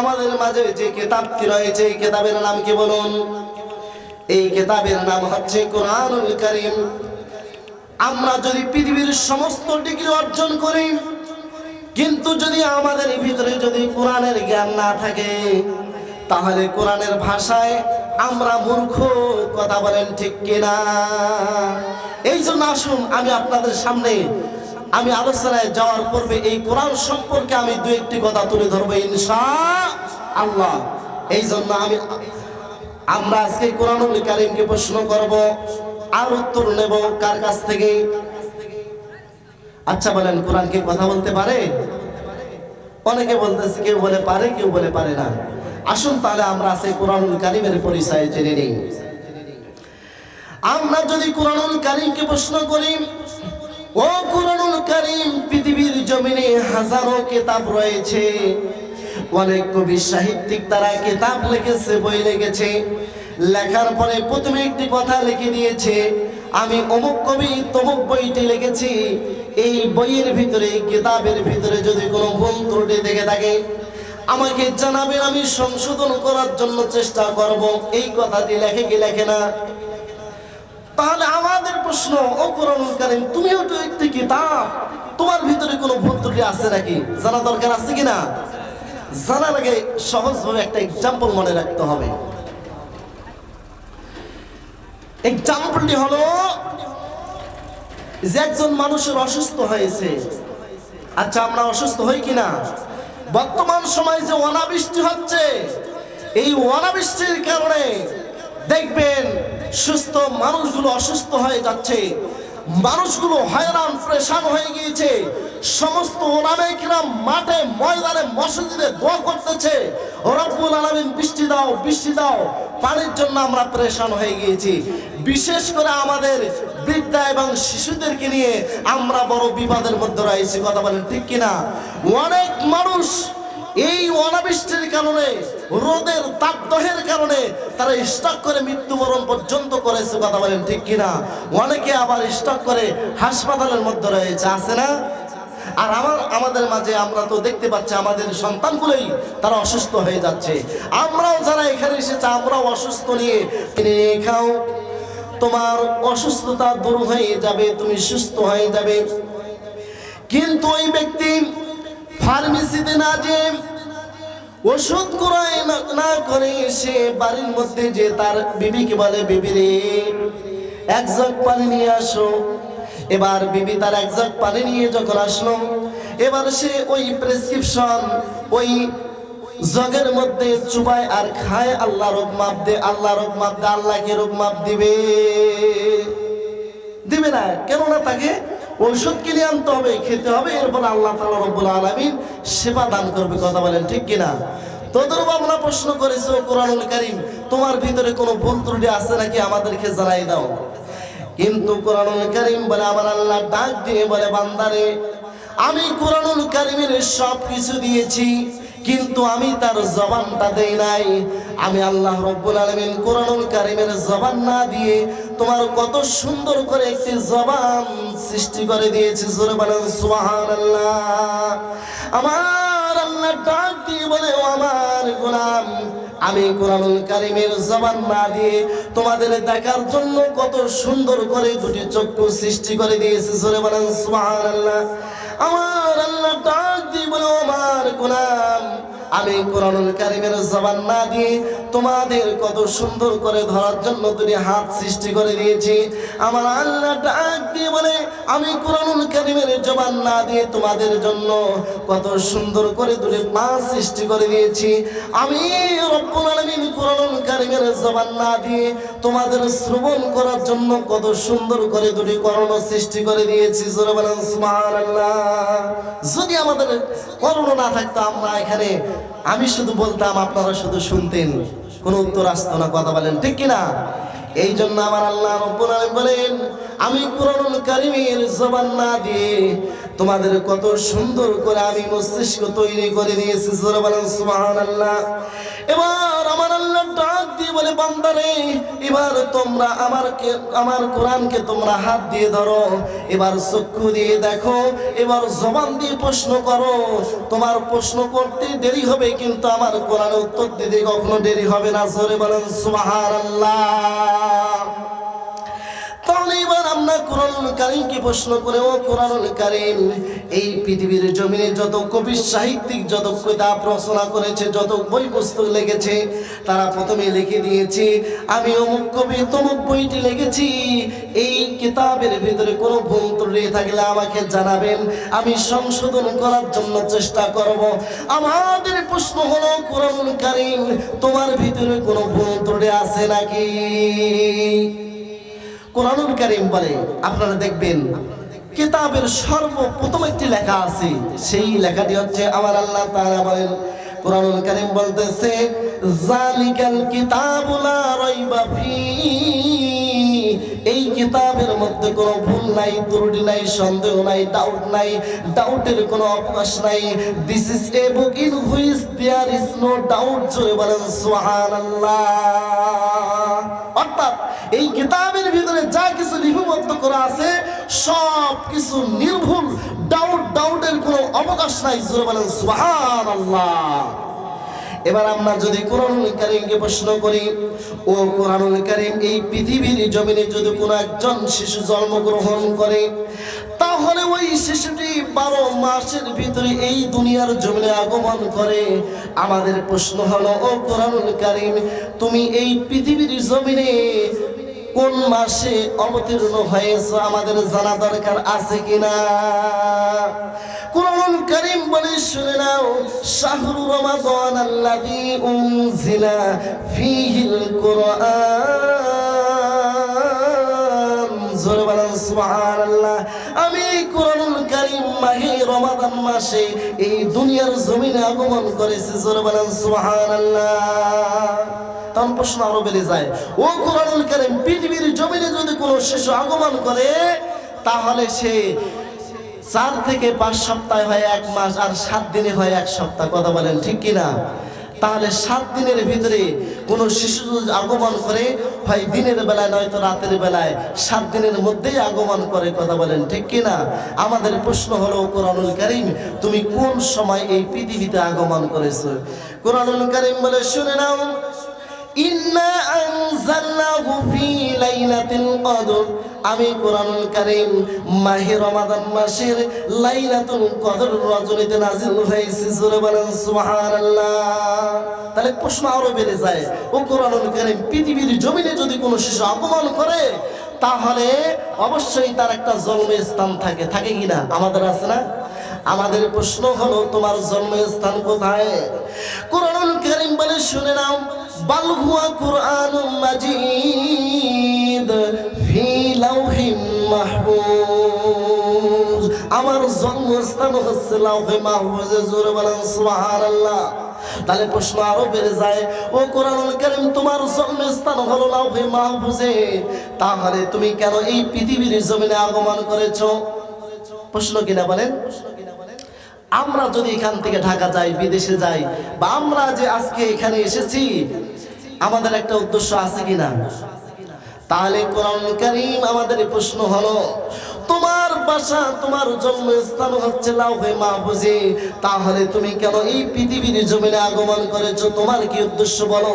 আমাদের মাঝে যে কেতাবটি রয়েছে, এই কেতাবের নাম কি বলুন? এই কেতাবের নাম হচ্ছে কোরআনুল করিম। আমরা যদি পৃথিবীর সমস্ত ডিগ্রি অর্জন করি, কিন্তু যদি আমাদের ভিতরে যদি কোরআনের জ্ঞান না থাকে, তাহলে কোরআনের ভাষায় আমরা মূর্খ, কথা বলেন ঠিক কিনা? এই জন্য আসুন, আমি আপনাদের সামনে আমি আলোচনায় যাওয়ার পূর্বে এই কোরআন সম্পর্কে আমি দু একটি কথা তুলে ধরবো, ইনশা আল্লাহ। এই জন্য আমি আমরা আজকে কোরআনুল কারিমকে প্রশ্ন করব, আর উত্তর নেব কার কাছ থেকে? আচ্ছা বলেন, কোরআন কি কথা বলতে পারে? অনেকে বলতেছে কেউ বলে পারে, কেউ বলে পারে না। আসুন তাহলে আমরা সেই কোরআনুল কারিমের পরিচয় জেনে নিই। আমরা যদি কোরআনুল কারিমকে প্রশ্ন করি ও কোরআনুল কারিম, পৃথিবীর জমিনে হাজারো কিতাব রয়েছে। অনেক কবি সাহিত্যিক তারা কিতাব লিখেছে, বই লিখেছে। লেখার পরে প্রথমে একটি কথা লিখে দিয়েছে আমি অমুক কবি, তমুক বইটি লিখেছি। এই বইয়ের ভিতরে, কিতাবের ভিতরে যদি কোনো ভুল ত্রুটি দেখে থাকে, আমাকে জানাবেন, আমি সংশোধন করার জন্য চেষ্টা করব। এই কথাটি লেখে কি লেখে না? তাহলে আমাদের প্রশ্ন, ও কারিম, তুমিও তো একটি কিতাব। তোমার ভিতরে কোনো ভুল আছে নাকি? জানা দরকার আছে কিনা? জানার আগে সহজভাবে একটা এক্সাম্পল মনে রাখতে হবে। এক্সাম্পলটি হলো যে একজন মানুষের অসুস্থ হয়েছে। আচ্ছা আমরা অসুস্থ হই কিনা? বর্তমান সময়ে যে অনাবৃষ্টি হচ্ছে, এই অনাবৃষ্টির কারণে দেখবেন সুস্থ মানুষগুলো অসুস্থ হয়ে যাচ্ছে। মানুষগুলো হয়রান, প্রেশান হয়ে গিয়েছে। সমস্ত ওলামেকরা মাঠে, ময়দানে, মসজিদে দোয়া করতেছে। রব্বুল আলামিন বৃষ্টি দাও বৃষ্টি দাও। পানির জন্য আমরা প্রেশান হয়ে গিয়েছি। বিশেষ করে আমাদের বৃদ্ধা এবং শিশুদেরকে নিয়ে আমরা বড় বিবাদের মধ্যে রয়েছি। কথা বলেন ঠিক কিনা? অনেক মানুষ এই অনাবৃষ্টির কারণে রোদের তাপদহের কারণে তারা স্টক করে মৃত্যুবরণ পর্যন্ত করেছে, কথা বলেন ঠিক কিনা? অনেকে আবার স্টক করে হাসপাতালের মধ্যে রয়েছে, আছে না? আর আমার, আমাদের মাঝে আমরা তো দেখতে পাচ্ছি আমাদের সন্তানগুলোই তারা অসুস্থ হয়ে যাচ্ছে। আমরাও যারা এখানে এসেছে, আমরাও অসুস্থ নিয়ে কিনে খাও। তোমার অসুস্থতা দূর হয়ে যাবে, তুমি সুস্থ হয়ে যাবে। কিন্তু ওই ব্যক্তি ফার্মেসিতে না যে ওষুধ ক্রয় না- করে সে বাড়ির মধ্যে যে তার বিবিকে বলে, বিবি রে, এক জগ পানি নিয়ে আসো। এবার বিবি তার এক জগ পানি নিয়ে যখন আসলো, এবার সে ওই প্রেসক্রিপশন ওই জগের মধ্যে চুবায় আর খায়, আল্লাহ রোগ মাপ দে, আল্লাহ রোগ মাপ দে, আল্লাহকে রোগ মাপ দিবে। দিবে না, কেননা তাকে ঔষধ কিনে আনতে হবে, খেতে হবে, এরপর আল্লাহ তালা রব্বুল আলমিন সেবা দান করবে, কথা বলেন ঠিক কিনা? তদরূপ আমরা প্রশ্ন করেছি কোরআনুল কারিম, তোমার ভিতরে কোনো ভুল ত্রুটি আছে নাকি? আমাদেরকে জানাই দাও। কিন্তু কোরআনুল কারিম বলে, আমার আল্লাহ ডাক দিয়ে বলে, বান্দারে, আমি কোরআনুল কারিমের সব কিছু দিয়েছি, কিন্তু আমি তার জবানটা দেই নাই। আমি আল্লাহ রব্বুল আলমিন কোরআনুল কারিমের জবান না দিয়ে তোমার কত সুন্দর করে একটি জবান সৃষ্টি করে দিয়েছি, জোরে বলেন, সুবহানাল্লাহ। আমার আল্লাহ ডাক দিয়ে বলে আমার গোলাম, আমি কোরআনুল কারিমের জবান না দিয়ে তোমাদের দেখার জন্য কত সুন্দর করে দুটি চক্ষু সৃষ্টি করে দিয়েছি, জোরে বলেন, সুবহানাল্লাহ। আমার আল্লাহ ডাক দিয়ে বলে আমার গোলাম আমি কোরআনুল কারিমের জবান না দিয়ে তোমাদের কত সুন্দর করে ধরার জন্য তুমি হাত সৃষ্টি করে দিয়েছি। আমার আল্লাহ ডাক দিয়ে বলে, আমি কোরআনুল কারিমের জবান না দিয়ে তোমাদের জন্য কত সুন্দর করে দুটি পা সৃষ্টি করে দিয়েছি। আমি রব্বুল আলামিন কোরআনুল কারিমের জবান না দিয়ে তোমাদের শ্রবণ করার জন্য কত সুন্দর করে দুটি করণ সৃষ্টি করে দিয়েছি যদি আমাদের করণ না থাকতো, আমরা এখানে, আমি শুধু বলতাম, আপনারা শুধু শুনতেন, কোনো উত্তর আসতো না, কথা বলেন, ঠিক কিনা? এই জন্য আমার আল্লাহ বলেন, আমি কোরআনুল কারিমের জবান না দিয়ে তোমাদের কত সুন্দর করে আমি মস্তিষ্ক তৈরি করে দিয়েছি, জোরে বলেন সুবহানাল্লাহ। এবার আমার আল্লাহ ডাক দিয়ে বলে, বান্দারে, এবার তোমরা আমার আমার কোরআনকে তোমরা হাত দিয়ে ধরো, এবার চক্ষু দিয়ে দেখো, এবার জবান দিয়ে প্রশ্ন করো। তোমার প্রশ্ন করতে দেরি হবে, কিন্তু আমার কোরআন উত্তর দিতে কখনো দেরি হবে না, জোরে বলেন সুবহানাল্লাহ। তাহলে এবার আমরা কোরআনুল কারিমকে প্রশ্ন করে ও কোরআনুল কারিম এই পৃথিবীর জমিনে যত কবি সাহিত্যিক, যত কিতাব রচনা করেছে, যত বই পুস্তক লিখেছে, তারা প্রথমে লিখে দিয়েছে, আমি অমুক কবি, তমুক বইটি লিখেছি। এই কিতাবের ভিতরে কোনো ভুল ত্রুটি থাকলে আমাকে জানাবেন। আমি সংশোধন করার জন্য চেষ্টা করব। আমাদের প্রশ্ন হলো, কোরআনুল কারিম, তোমার ভিতরে কোনো ভুল ত্রুটি আছে নাকি? কোরআনুল কারিম বলে, আপনারা দেখবেন কিতাবের সর্বপ্রথম একটি লেখা আছে। সেই লেখাটি হচ্ছে আমার আল্লাহ তাআলা বলেন, কোরআনুল কারিম বলতেছে জালিকাল কিতাবুলা রাইবা ফি। এই কিতাবের মধ্যে কোনো ভুল নাই, ত্রুটি নাই, সন্দেহ নাই ডাউট নাই ডাউটের কোনো অবকাশ নাই। This is a book in which there is no doubt জোরে বলেন, সুবহানাল্লাহ। অর্থাৎ এই ভিতরে যা কিছু লিপিবদ্ধ করা আছে, সব কিছু নির্ভুল ডাউট ডাউটের কোনো অবকাশ নাই। জোরে বলেন, সুবহানাল্লাহ। এবার আমরা যদি কোরআনুল কারিমকে প্রশ্ন করি, ও কোরআনুল কারিম, এই পৃথিবীর জমিনে যদি কোনো একজন শিশু জন্মগ্রহণ করে, তাহলে ওই শিশুটি বারো মাসের ভিতরে এই দুনিয়ার জমিনে আগমন করে। আমাদের প্রশ্ন হলো, ও কোরআনুল কারিম, তুমি এই পৃথিবীর জমিনে কোন মাসে অবতীর্ণ হয়েছে আমাদের জানা দরকার আছে কিনা? কোরআনুল কারীম বলে, শুনে নাও, শাহরু রমাদান আল্লাযী উনজিলা ফীহিল কুরআন। জোরে বলেন, সুবহানাল্লাহ। আমি কোরআনুল কারীম মাহে রমাদান মাসে এই দুনিয়ার জমিনে আগমন করেছি, জোরে বলেন, সুবহানাল্লাহ। তখন প্রশ্ন আরও বেড়ে যায়। ও কোরআনুল কারীম পৃথিবীর জমিনে যদি কোনো শিশু আগমন করে, তাহলে সে চার থেকে পাঁচ সপ্তাহ হয় এক মাস আর সাত দিনে হয় এক সপ্তাহ। কথা বলেন ঠিক কিনা? তাহলে সাত দিনের ভিতরে কোনো শিশু যদি আগমন করে, হয় দিনের বেলায় নয়তো রাতের বেলায়, সাত দিনের মধ্যেই আগমন করে, কথা বলেন ঠিক কিনা? আমাদের প্রশ্ন হলো কোরআনুল কারিম, তুমি কোন সময় এই পৃথিবীতে আগমন করেছ? কোরআনুল কারিম বলে, শুনে নাও। ইন্না আনজালনাহু আমি কোরআনুল কারীম মাহে মাসের লাইলাতুল কদর রজনীতে তাহলে প্রশ্ন আরও বেড়ে যায়, ও কোরআনুল কারীম পৃথিবীর জমিনে যদি কোনো শিশু অপমান করে, তাহলে অবশ্যই তার একটা জন্মস্থান থাকে। থাকে কিনা আমাদের আছে না? আমাদের প্রশ্ন হলো, তোমার জন্মস্থান কোথায়? কোরআনুল কারীম বলে শুনে নাও। বাল হুয়া কুরআনুম মাজিদ ফি লাউহিম মাহফুজ। আমার জন্মস্থান হচ্ছে লাউহে মাহফুজে, জোরে বলেন সুবহানাল্লাহ। তাহলে প্রশ্ন আরও বেড়ে যায়, ও কোরআনুল কারীম, তোমার জন্মস্থান হলো লাউহে মাহফুজে। তাহলে তুমি কেন এই পৃথিবীর জমিনে আগমন করেছ? প্রশ্ন কিনা বলেন? আমরা যদি এখান থেকে ঢাকা যাই, বিদেশে যাই, বা আমরা যে আজকে এখানে এসেছি আমাদের একটা উদ্দেশ্য আছে কিনা? তাহলে কোরআন কারীম আমাদের প্রশ্ন হলো, তোমার বাসা, তোমার জন্মস্থান হচ্ছে লাউহে মাহফুজে, তাহলে তুমি কেন এই পৃথিবীর জমিনে আগমন করেছ? তোমার কি উদ্দেশ্য বলো?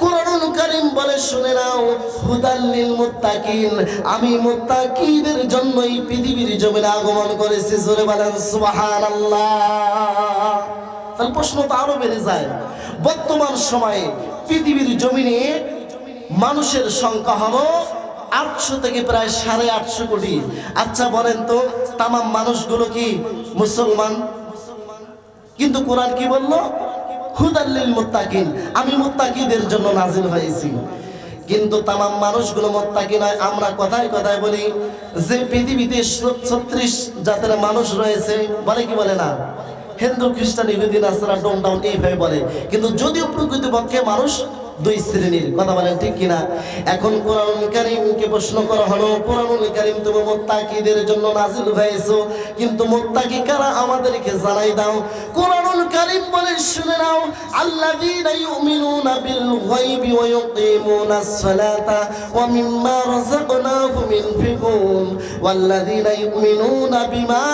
কোরআনুল কারীম বলে, শুনে নাও হুদাল্লিল মুত্তাকিন। আমি মুত্তাকিদের জন্য এই পৃথিবীর জমিনে আগমন করেছি, জোরে বলেন, সুবহানাল্লাহ। তাহলে প্রশ্ন তো আরও বেড়ে যায়। বর্তমান সময়ে পৃথিবীর জমিনে মানুষের সংখ্যা হলো আটশো থেকে প্রায় সাড়ে আটশো কোটি। আচ্ছা বলেন তো, তামাম মানুষগুলো কি মুসলমান? কিন্তু কোরআন কি বলল? হুদাল্লিল মুত্তাকিন। আমি মুত্তাকিদের জন্য নাজিল হয়েছি। কিন্তু তামাম মানুষগুলো মোত্তাকি নয়, আমরা কথায় কথায় বলি যে পৃথিবীতে ছত্রিশ জাতের মানুষ রয়েছে, বলে কি বলে না? হিন্দু খ্রিস্টান ইহুদিন আসারা ডোম ডাউন এইভাবে বলে। কিন্তু যদিও প্রকৃতপক্ষে মানুষ দুই শ্রেণির, কথা বলেন ঠিক কিনা? এখন কোরআনুল কারিমকে প্রশ্ন করা হলো, কোরআনুল কারিম তুমি মুত্তাকিদের জন্য নাজিল হয়েছো, কিন্তু মুত্তাকি কারা আমাদেরকে জানাই দাও? কোরআনুল কারিম বলে, শুনে নাও, আল্লাযীনা ইউমিনুনা বিল গায়বি ওয়া ইউকিমুনাস সালাতা ওয়া মিম্মা রাযাকনাহুম ইনফিকুন ওয়াল্লাযীনা ইউমিনুনা বিমা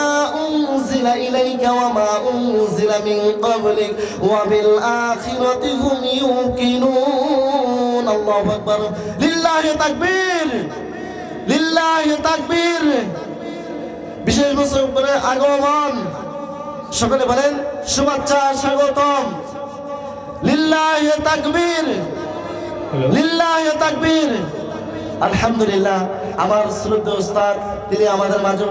উনজিলা ইলাইকা ওয়া মা উনজিলা মিন ক্বাবলিক ওয়া বিল আখিরাতি হুম ইউকিনুন। আকবার তাকবীর তাকবীর বিশেষ বছর আগমন। সকলে বলেন, শুভেচ্ছা, স্বাগতম। লিল্লাহি তাকবীর। লিল্লাহি তাকবীর। আলহামদুলিল্লাহ, আমার শ্রদ্ধেয় উস্তাদ তিনি আমাদের মাঝে